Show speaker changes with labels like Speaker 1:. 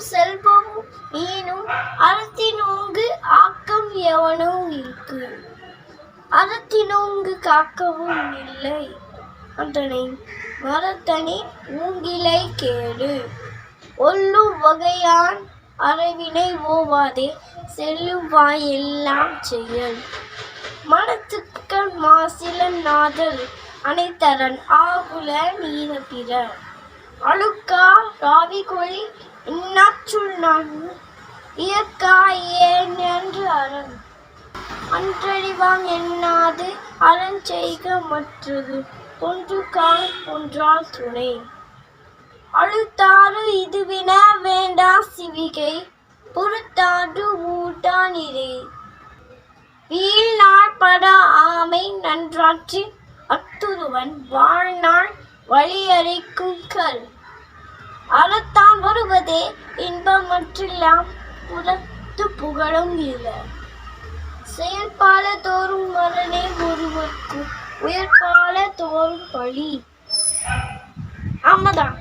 Speaker 1: செல்வம் செல்வமும் ஈனும் அறத்தினோங்கு ஆக்கம் எவனோ இருக்கு. அறத்தினோங்கு காக்கவும் இல்லை. அதனை மரத்தனி ஊங்கிலை கேடு. ஒல்லும் வகையான் அறவினை ஓவாதே செல்லுவாய் எல்லாம் செயல் மனத்துக்கள் மாசிலன் நாதல் அனைத்தரன் ஆகுல நீர பிற அழுக்கா ராவி கோழி இன்னாச்சுள் நான் இயற்கா ஏன் என்று அரண். அன்றறிவாங் எண்ணாது அரண் செய்க மற்றது. ஒன்று கால் ஒன்றால் துணை. அழுத்தாறு இதுவின வேண்டா சிவிகை. பொறுத்தாண்டு ஊட்டானிரே வீழ்நாள் பட ஆமை நன்றாற்றி அத்துருவன் வாழ்நாள் வழியறைக்கும் கல். அறத்தான் வருவதே இன்பமற்றெல்லாம் புலத்து புகழும் இல்லை செயற்பால தோறும் மரணே ஒருவர்க்கு உயர்பால தோறும் பழி ஆமாதான்